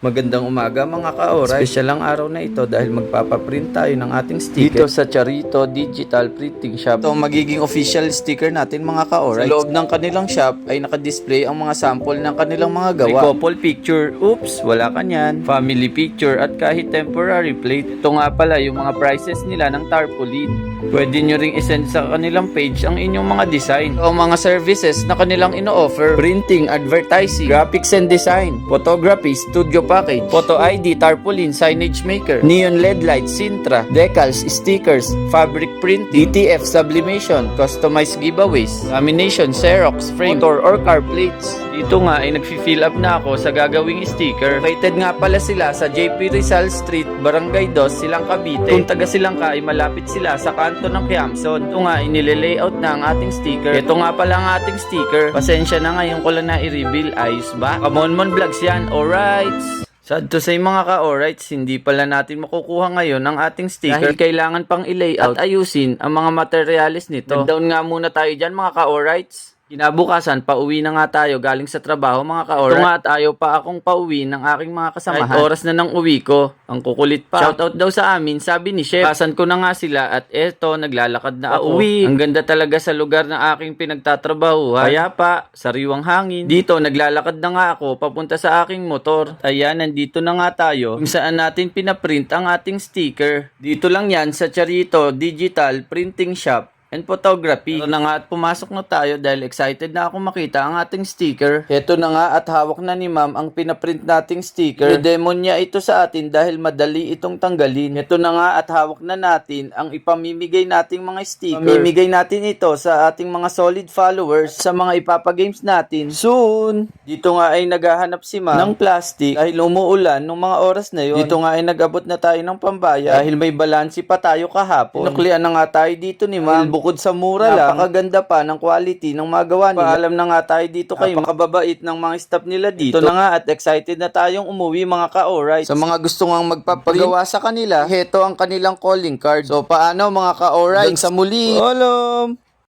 Magandang umaga mga ka-oray. Special ang araw na ito dahil magpapaprint tayo ng ating sticker dito sa Charito Digital Printing Shop. Ito ang magiging official sticker natin mga ka-oray. Sa loob ng kanilang shop ay nakadisplay ang mga sample ng kanilang mga gawa. May couple picture, oops, wala ka niyan. Family picture at kahit temporary plate. Ito nga pala yung mga prices nila ng tarpaulin. Pwede nyo ring isend sa kanilang page ang inyong mga design o mga services na kanilang ino-offer. Printing, advertising, graphics and design, photography, studio package, photo ID, tarpaulin, signage maker, neon LED lights, Sintra, decals, stickers, fabric print, DTF sublimation, customized giveaways, lamination, Xerox, frame, motor or car plates. Dito nga ay nagfi-fill up na ako sa gagawing sticker. Located nga pala sila sa JP Rizal Street, Barangay 2, Silang Cavite. Kung taga Silang ka ay malapit sila sa kanto ng Quiamson. Ito nga, inile-layout na ang ating sticker. Ito nga pala ang ating sticker. Pasensya na ngayon ko lang na i-reveal. Ayos ba? Kamonmon Vlogs yan. Alright! Sad to say mga ka-alrights, hindi pala natin makukuha ngayon ang ating sticker dahil kailangan pang i-layout at ayusin ang mga materialis nito. Nag-down nga muna tayo dyan mga ka-alrights. Kinabukasan, pauwi na nga tayo galing sa trabaho mga ka-oras. Ito nga at ayaw pa akong pauwi ng aking mga kasamahan. Kahit oras na ng uwi ko, ang kukulit pa. Shoutout daw sa amin, sabi ni Chef. Pasan ko na nga sila at eto, naglalakad na ako. Pauwi. Ang ganda talaga sa lugar na aking pinagtatrabaho. Kaya pa, sariwang hangin. Dito, naglalakad na nga ako papunta sa aking motor. Ayan, nandito na nga tayo kung saan natin pinaprint ang ating sticker. Dito lang yan sa Charito Digital Printing Shop and photography. Ito na nga at pumasok na tayo dahil excited na ako makita ang ating sticker. Ito na nga at hawak na ni ma'am ang pinaprint nating sticker. I-demo niya ito sa atin dahil madali itong tanggalin. Ito na nga at hawak na natin ang ipamimigay nating mga sticker. Pamimigay natin ito sa ating mga solid followers sa mga ipapagames natin. Soon! Dito nga ay naghahanap si ma'am ng plastic dahil umuulan nung mga oras na yon. Dito nga ay nag-abot na tayo ng pambaya dahil may balansi pa tayo kahapon. Pinuklian na nga tayo dito ni ma'am. Bukod sa mura lang, napakaganda pa ng quality ng magawa nila. Paalam na nga tayo dito kay Napakababait ng mga staff nila dito. Ito na nga at excited na tayong umuwi mga ka-alright. Sa mga gusto nga magpapagawa sa kanila, heto ang kanilang calling card. So paano mga ka-alright? Sa muli. Alam!